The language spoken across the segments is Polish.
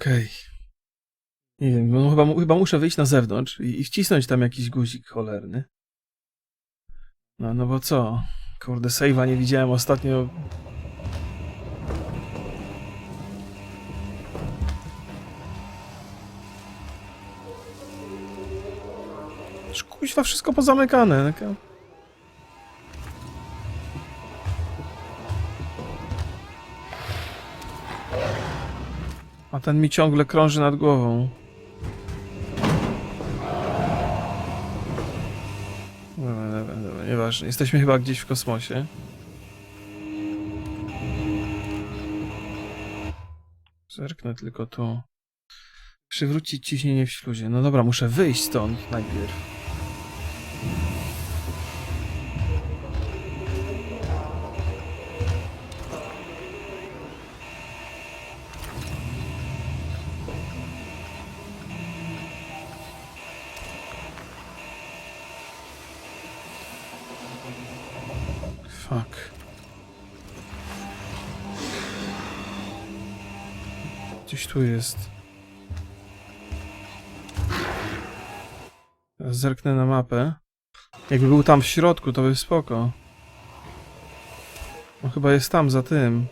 Okej. Nie wiem, no chyba, chyba muszę wyjść na zewnątrz i, i wcisnąć tam jakiś guzik cholerny. No, no bo co? Kurde, save'a nie widziałem ostatnio. Kuźwa, wszystko pozamykane. taka- A ten mi ciągle krąży nad głową. Dobra, dobra, dobra, nieważne. Jesteśmy chyba gdzieś w kosmosie. Zerknę tylko tu. Przywrócić ciśnienie w śluzie. No dobra, muszę wyjść stąd najpierw. Tu jest. Zerknę na mapę. Jakby był tam w środku, to by spoko. No chyba jest tam, za tym.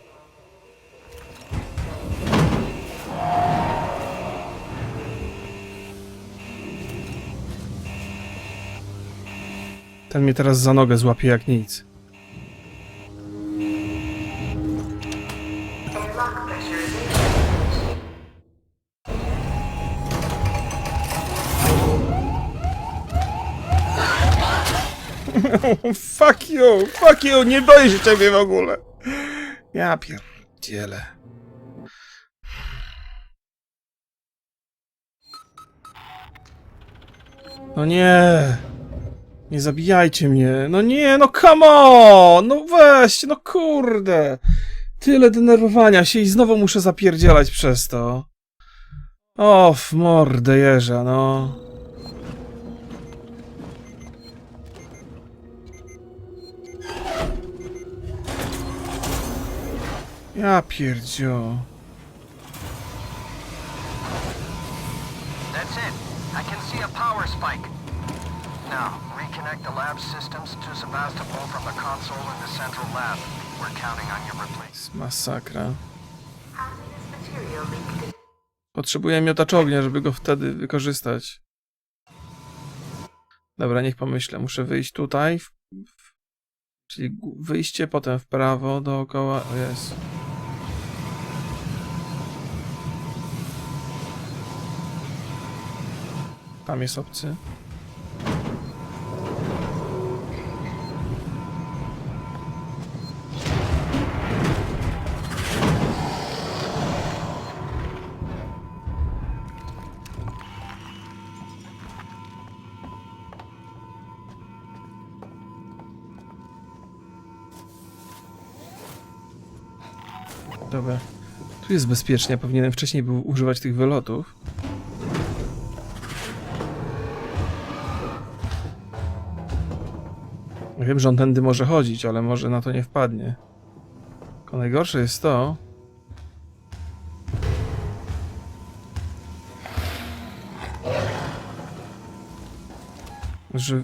Ten mnie teraz za nogę złapie jak nic. Fuck you, fuck you, nie boję się ciebie w ogóle. Ja pierdzielę. No nie. Nie zabijajcie mnie. No nie, no come on! No weźcie, no kurde. Tyle denerwowania się i znowu muszę zapierdzielać przez to. O, mordę jeża, no. Ja pierdziu. That's it. I can see a power spike. Now, reconnect the lab systems to Sebastopol from the console in the central lab. We're counting on your replacement. Masakra. Potrzebuję miotacz ognia, żeby go wtedy wykorzystać. Dobra, niech pomyślę. Muszę wyjść tutaj. W, w, czyli wyjście, potem w prawo, dookoła. O jest. Tam jest obcy. Dobra. Tu jest bezpiecznie. Powinienem wcześniej był używać tych wylotów. Wiem, że on tędy może chodzić, ale może na to nie wpadnie. Tylko najgorsze jest to... Że...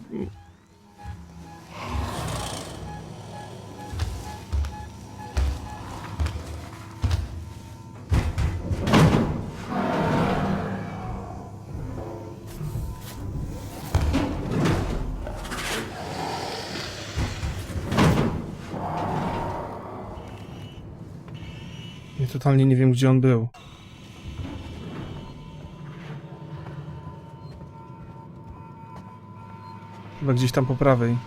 totalnie nie wiem, gdzie on był. Chyba gdzieś tam po prawej.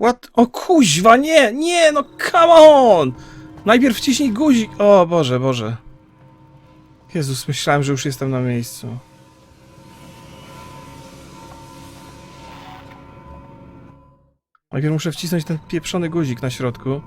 What? O kuźwa, nie, nie, no come on! Najpierw wciśnij guzik. O Boże, Boże. Jezus, myślałem, że już jestem na miejscu. Najpierw muszę wcisnąć ten pieprzony guzik na środku.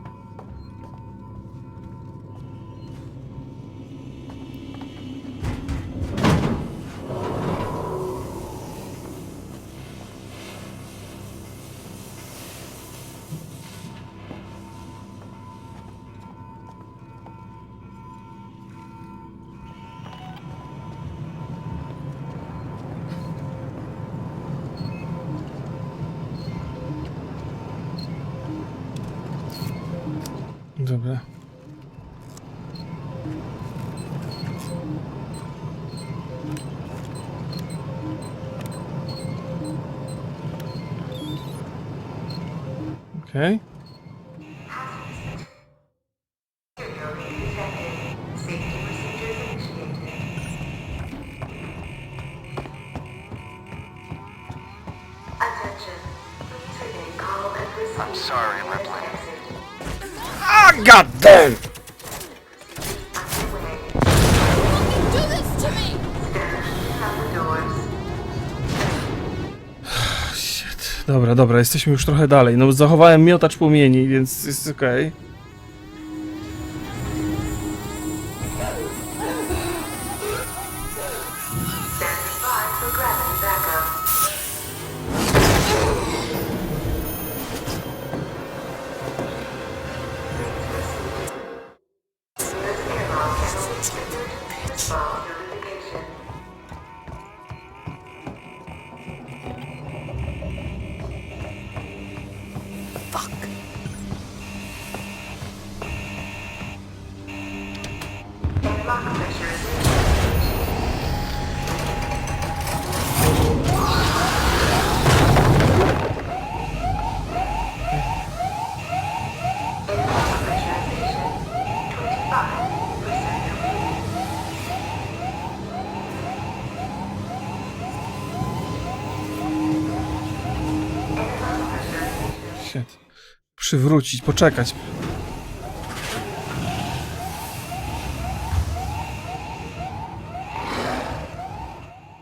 Dobra. Okej. Material Dobra, jesteśmy już trochę dalej. No, zachowałem miotacz płomieni, więc jest okej. Standing Przywrócić, poczekać.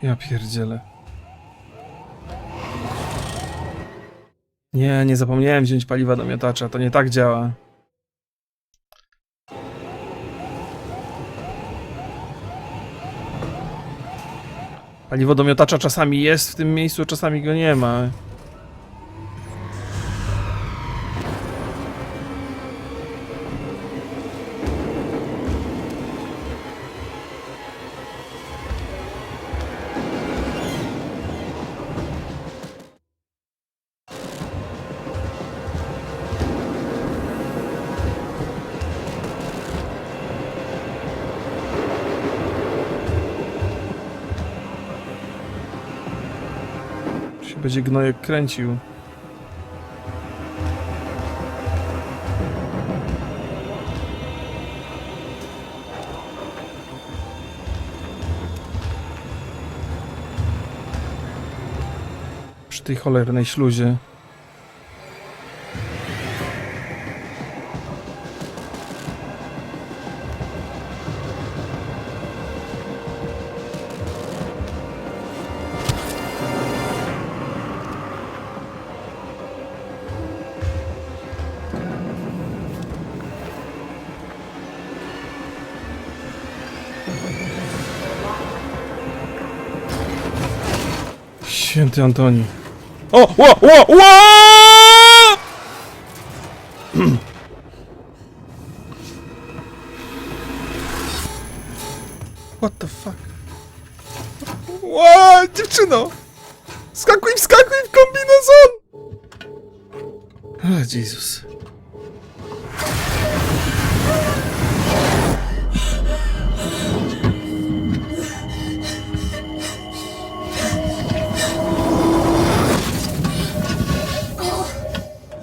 Ja pierdzielę. Nie, nie zapomniałem wziąć paliwa do miotacza. To nie tak działa. Paliwo do miotacza czasami jest w tym miejscu, czasami go nie ma. Się będzie gnojek kręcił. Przy tej cholernej śluzie. Święty Antoni. O! Ło! Ło! Ło! What the fuck? Ło! Dziewczyno! Skakuj, wskakuj w kombinezon! O, Jezus.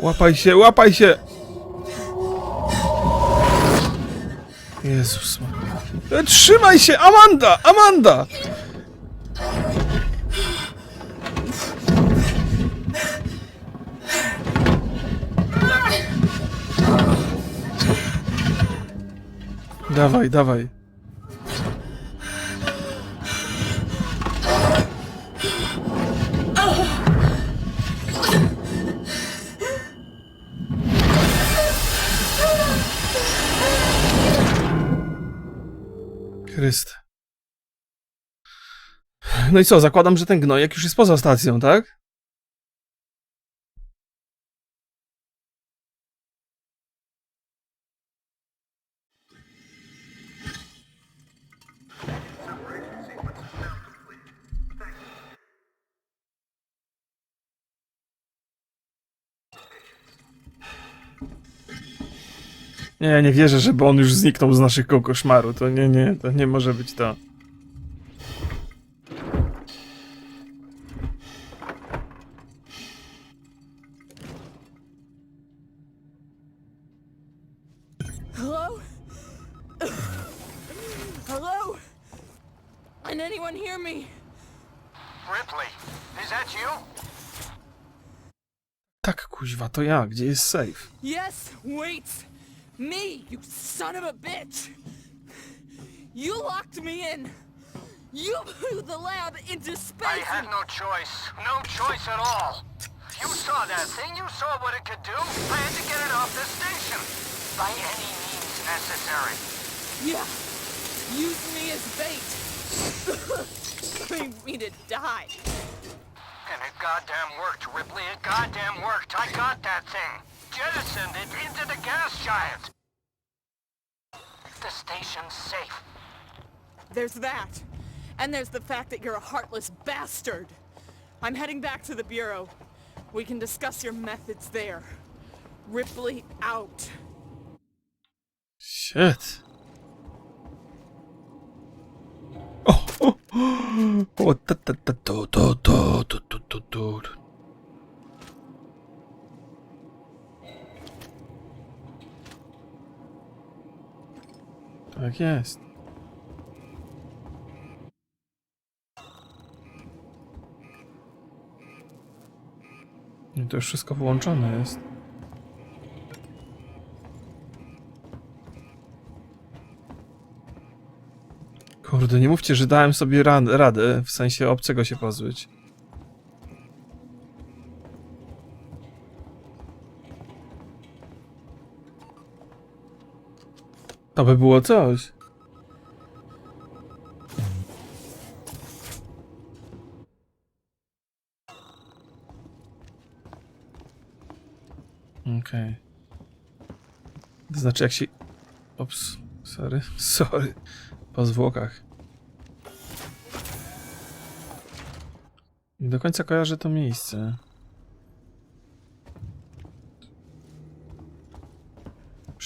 Łapaj się, łapaj się! Jezus. E, Trzymaj się! Amanda! Amanda! Dawaj, dawaj. Chryst. No i co, zakładam, że ten gnojek już jest poza stacją, tak? Nie, ja nie wierzę, żeby on już zniknął z naszego koszmaru. To nie, nie, to nie może być to. Hello? Hello? Can anyone hear me? Ripley, is that you? Tak, kuźwa, to ja. Gdzie jest safe? Yes, wait! Me, you son of a bitch! You locked me in! You blew the lab into space! I had no choice. No choice at all. You saw that thing. You saw what it could do. I had to get it off the station. By any means necessary. Yeah, use me as bait! Bring me to die! And it goddamn worked, Ripley. It goddamn worked. I got that thing. Jettisoned it into the gas giant. The station's safe. There's that. And there's the fact that you're a heartless bastard. I'm heading back to the Bureau. We can discuss your methods there. Ripley out. Shit. O, o, o, o, ta, ta, jest. I to już wszystko wyłączone jest. Kurde, nie mówcie, że dałem sobie radę, w sensie obcego się pozbyć. To by było coś. Okej. To znaczy jak się... Ops, sorry, sorry. Po zwłokach. Nie do końca kojarzę to miejsce.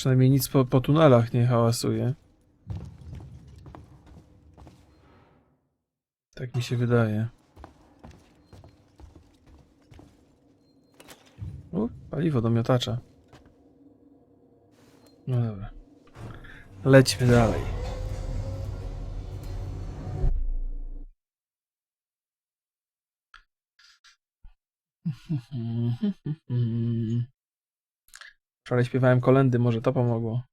Przynajmniej nic po, po tunelach nie hałasuje. Tak mi się wydaje. U, paliwo do miotacza. No dobra. Lećmy dalej. Wczoraj śpiewałem kolendy, może to pomogło.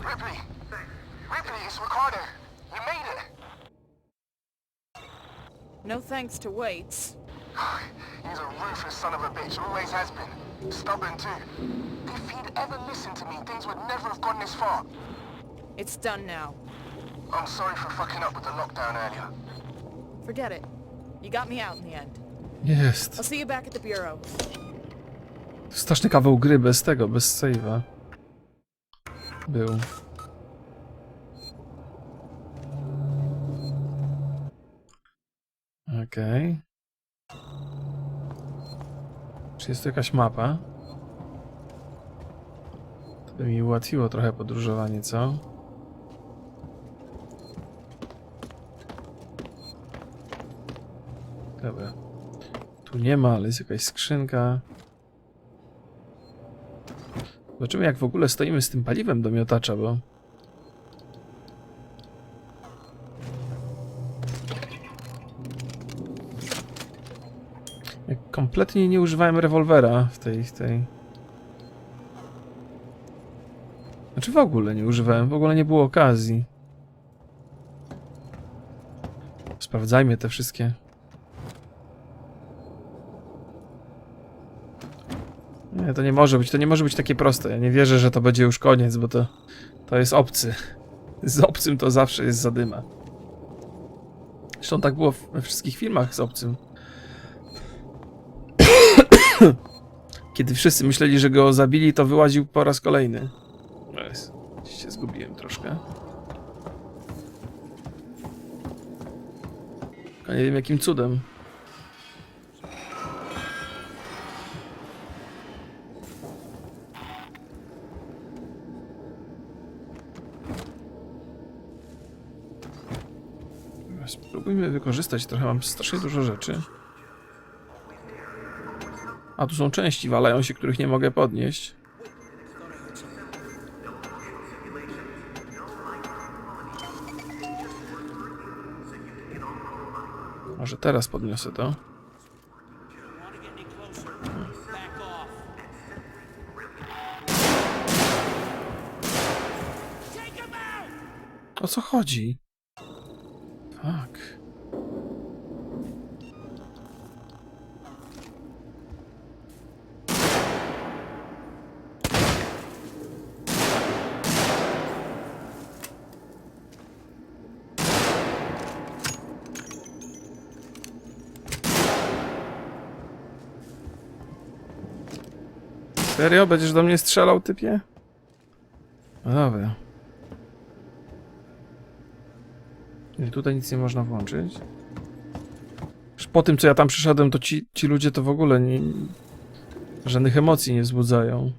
Ripley! Ripley, it's Ricardo. You made it. No thanks to Waits. He's a ruthless son of a bitch, always has been. Stubborn too. If he'd ever listened to me, things would never have gone this far. It's done now. I'm sorry for fucking up with the lockdown earlier. Forget it. You got me out in the end. Jest. I'll see you back at the Bureau. Straszny kawał gry bez tego, bez save'a. Był. Okej. Czy jest tu jakaś mapa? To by mi ułatwiło trochę podróżowanie, co? Dobra. Tu nie ma, ale jest jakaś skrzynka. Zobaczymy jak w ogóle stoimy z tym paliwem do miotacza, bo... Ja kompletnie nie używałem rewolwera w tej, w tej... Znaczy w ogóle nie używałem, w ogóle nie było okazji. Sprawdzajmy te wszystkie Nie, to nie może być, to nie może być takie proste. Ja nie wierzę, że to będzie już koniec, bo to, to jest obcy. Z obcym to zawsze jest zadyma. Zresztą tak było we wszystkich filmach z obcym. Kiedy wszyscy myśleli, że go zabili, to wyłaził po raz kolejny. Jest. Się zgubiłem troszkę. Nie wiem jakim cudem. Spróbujmy wykorzystać trochę, mam strasznie dużo rzeczy. A tu są części, walają się, których nie mogę podnieść. Może teraz podniosę to. O co chodzi? Serio? Będziesz do mnie strzelał, typie? No dobra. I tutaj nic nie można włączyć. Już po tym, co ja tam przyszedłem, to ci, ci ludzie to w ogóle nie... Żadnych emocji nie wzbudzają.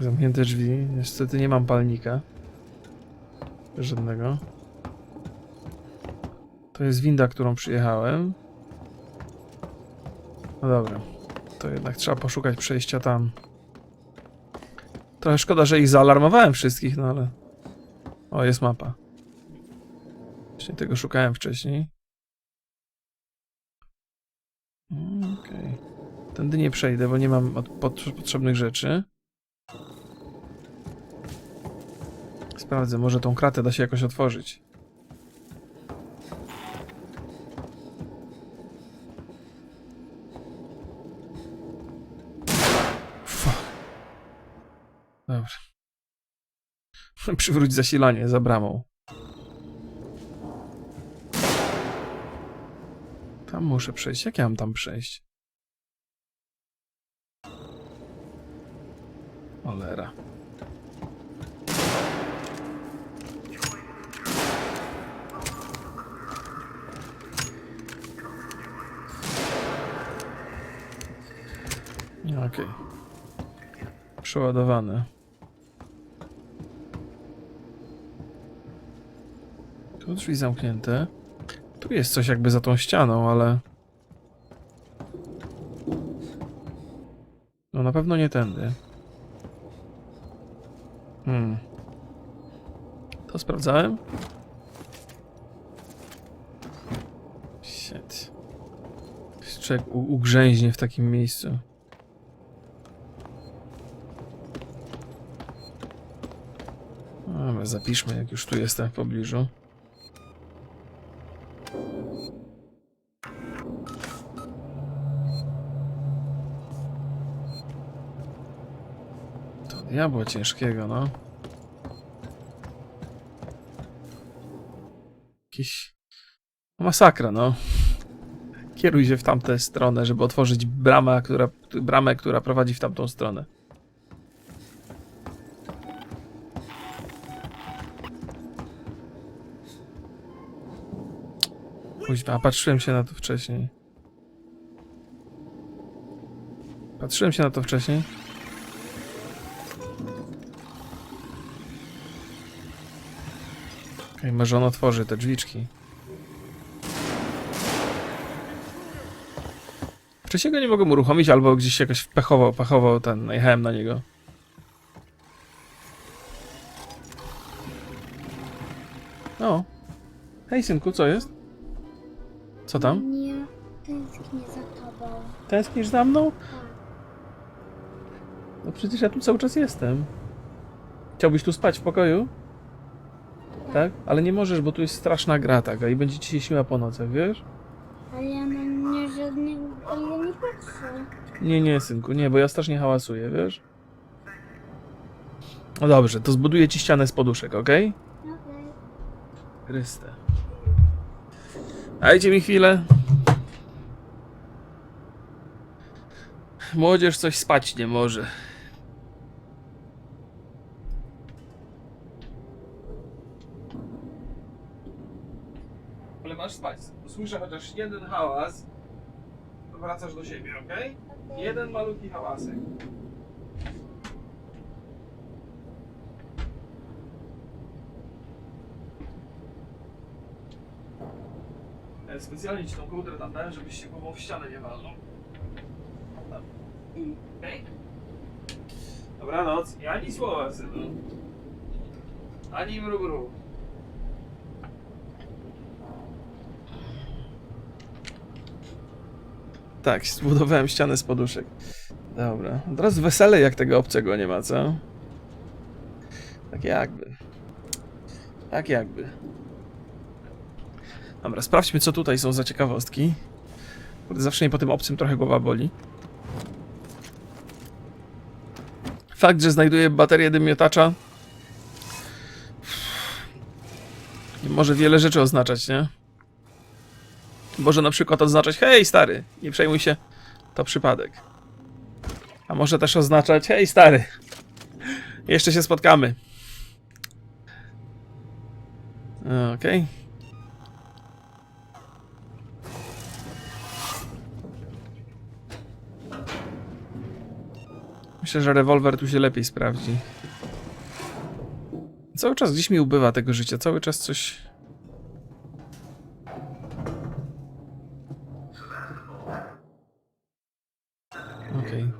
Zamknięte drzwi. Niestety nie mam palnika. Żadnego. To jest winda, którą przyjechałem. No dobra. To jednak trzeba poszukać przejścia tam. Trochę szkoda, że ich zaalarmowałem wszystkich, no ale... O, jest mapa. Właśnie tego szukałem wcześniej. Mm, Okej. Tędy nie przejdę, bo nie mam potrzebnych rzeczy. Sprawdzę, może tą kratę da się jakoś otworzyć. Przywróć zasilanie za bramą. Tam muszę przejść. Jak ja mam tam przejść? Olera. Okej. Przeładowane. Tu drzwi zamknięte. Tu jest coś jakby za tą ścianą, ale... No na pewno nie tędy. Hmm. To sprawdzałem? Shit. Człowiek ugrzęźnie w takim miejscu. Zapiszmy, jak już tu jestem w pobliżu. To diabło ciężkiego, no. Jakiś... Masakra, no. Kieruj się w tamtę stronę, żeby otworzyć bramę, która, bramę, która prowadzi w tamtą stronę. Kuźwa, patrzyłem się na to wcześniej. Patrzyłem się na to wcześniej. Może on otworzy te drzwiczki. Wcześniej go nie mogłem uruchomić, albo gdzieś się jakoś pechowo, pechowo ten, najechałem na niego. O. Hej synku, co jest? Co tam? Nie tęsknię za tobą. Tęsknisz za mną? Tak. No przecież ja tu cały czas jestem. Chciałbyś tu spać w pokoju? Tak? Ale nie możesz, bo tu jest straszna gra taka i będzie ci się śmiała po nocach, wiesz? Ale ja na mnie żadnego ile nie patrzę. Nie, nie, synku, nie, bo ja strasznie hałasuję, wiesz? No dobrze, to zbuduję ci ścianę z poduszek, okej? Okej. Chryste. Dajcie mi chwilę. Młodzież coś spać nie może. usłyszę chociaż jeden hałas, to wracasz do siebie, ok? Jeden malutki hałasek. E, specjalnie ci tą kołdrę tam dałem, żebyś się głową w ścianę nie walnął. Tam. Dobranoc. I ani słowa, synu. Ani mru, mru. Tak, zbudowałem ścianę z poduszek. Dobra. Od razu wesele, jak tego obcego nie ma, co? Tak jakby. Tak jakby. Dobra, sprawdźmy, co tutaj są za ciekawostki. Zawsze mnie po tym obcym trochę głowa boli. Fakt, że znajduję baterię dymiotacza może wiele rzeczy oznaczać, nie? Może na przykład oznaczać, hej stary, nie przejmuj się, to przypadek. A może też oznaczać, hej stary, jeszcze się spotkamy. Okej. Myślę, że rewolwer tu się lepiej sprawdzi. Cały czas gdzieś mi ubywa tego życia, cały czas coś...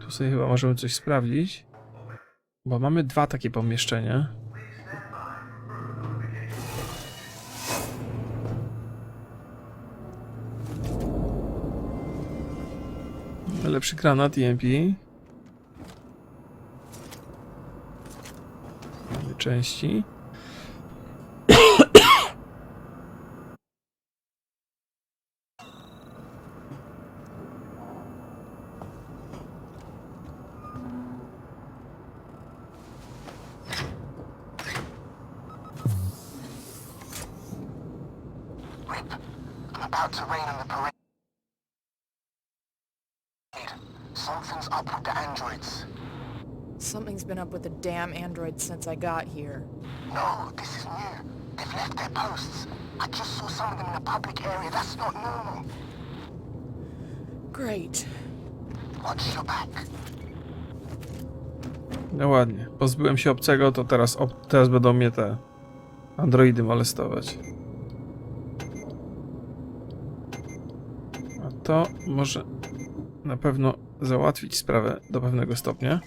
tu sobie chyba możemy coś sprawdzić. Bo mamy dwa takie pomieszczenia. Lepszy granat EMP. Mamy części. Androids. Something's been up with the damn androids since I got here. No, this is new. They've left their posts. I just saw some of them in a public area. That's not normal. Great. Watch your back. No ładnie. Pozbyłem się obcego, to teraz, ob teraz będą mnie te androidy molestować. A to może na pewno załatwić sprawę do pewnego stopnia.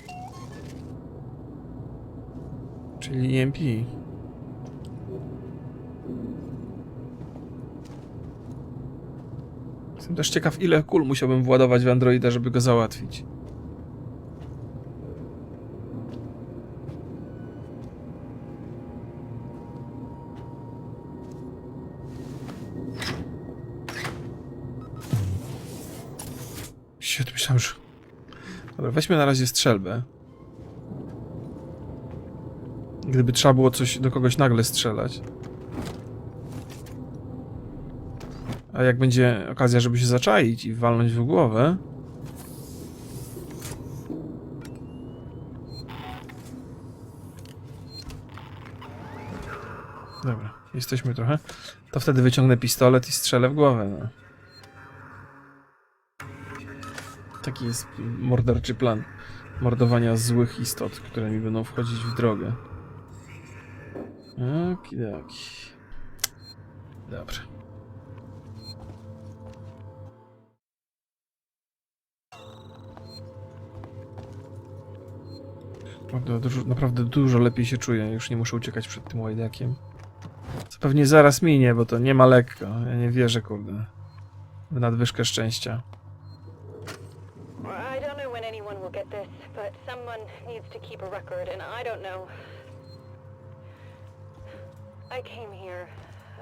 Czyli EMP. Jestem też ciekaw, ile kul musiałbym władować w androida, żeby go załatwić. Shit, myślałem, że... Dobra, weźmy na razie strzelbę. Gdyby trzeba było coś do kogoś nagle strzelać. A jak będzie okazja, żeby się zaczaić i walnąć w głowę... Dobra, jesteśmy trochę. To wtedy wyciągnę pistolet i strzelę w głowę, no. Taki jest morderczy plan mordowania złych istot, które mi będą wchodzić w drogę. Okidoki. Dobrze. Naprawdę dużo, naprawdę dużo lepiej się czuję. Już nie muszę uciekać przed tym łajdakiem. Co pewnie zaraz minie, bo to nie ma lekko. Ja nie wierzę, kurde. W nadwyżkę szczęścia. This, but someone needs to keep a record, and I don't know. I came here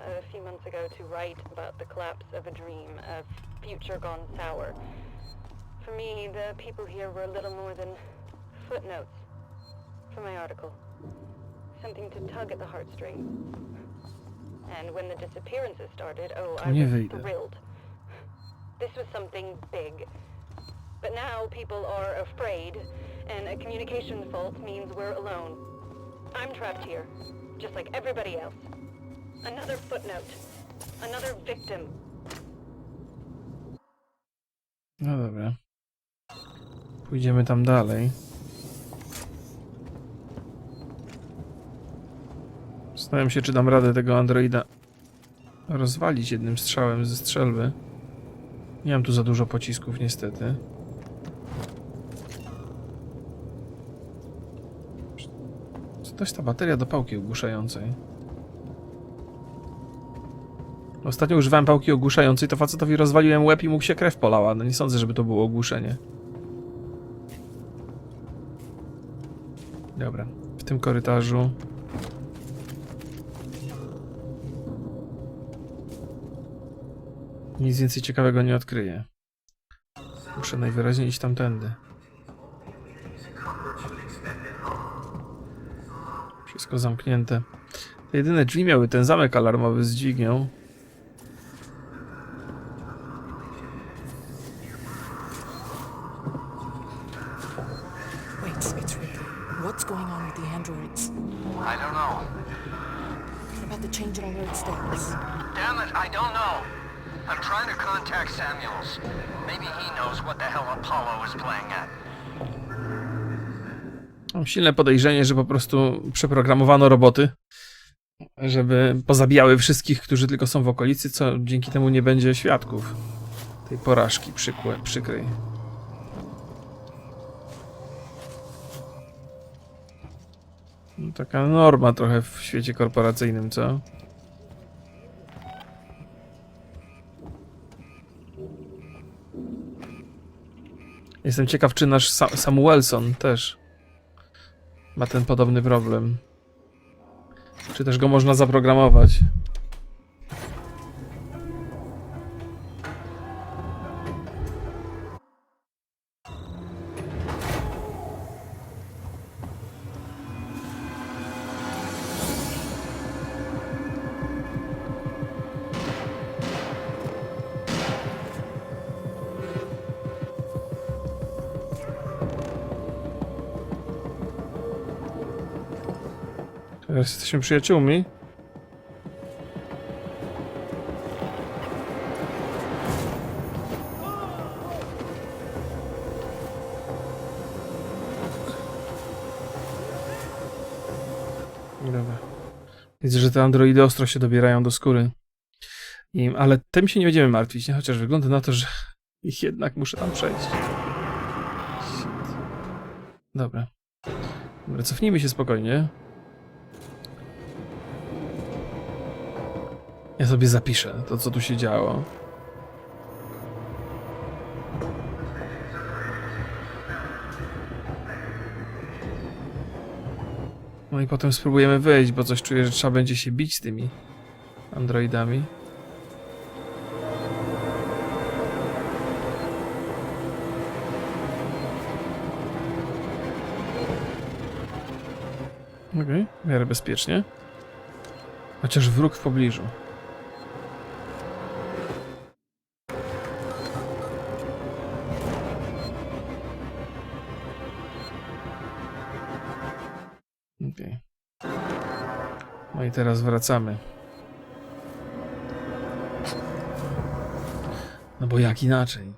a few months ago to write about the collapse of a dream, a future gone sour. For me, the people here were a little more than footnotes for my article. Something to tug at the heartstrings. And when the disappearances started, oh, I was thrilled. This was something big. But now people are afraid, and a communications fault means we're alone. I'm trapped here, just like everybody else. Another footnote. Another victim. No dobra. Pójdziemy tam dalej. Zastanawiam się, czy dam radę tego androida rozwalić jednym strzałem ze strzelby. Nie mam tu za dużo pocisków, niestety. Co to jest ta bateria do pałki ogłuszającej? Ostatnio używałem pałki ogłuszającej, to facetowi rozwaliłem łeb i mu się krew polała. No nie sądzę, żeby to było ogłuszenie. Dobra, w tym korytarzu. Nic więcej ciekawego nie odkryję. Muszę najwyraźniej iść tamtędy. Wszystko zamknięte. Te jedyne drzwi miały ten zamek alarmowy z dźwignią. Wait, it's Ripley. What's going on with the androids? I don't know. What about the change in alert status? Damn it, I don't know. I'm trying to contact Samuels. Maybe he knows what the hell Apollo is playing at. Mam silne podejrzenie, że po prostu przeprogramowano roboty, żeby pozabijały wszystkich, którzy tylko są w okolicy, co dzięki temu nie będzie świadków tej porażki przykłe, przykrej. No, taka norma trochę w świecie korporacyjnym, co? Jestem ciekaw, czy nasz Sa Samuelson też ma ten podobny problem. Czy też go można zaprogramować? Jesteśmy przyjaciółmi. Dobra. Widzę, że te androidy ostro się dobierają do skóry. I, ale tym się nie będziemy martwić, nie? chociaż wygląda na to, że ich jednak muszę tam przejść. Shit. Dobra. Dobra, cofnijmy się spokojnie. Ja sobie zapiszę to, co tu się działo. No i potem spróbujemy wyjść, bo coś czuję, że trzeba będzie się bić z tymi androidami. Okej, w miarę bezpiecznie. Chociaż wróg w pobliżu. Teraz wracamy. No bo jak inaczej?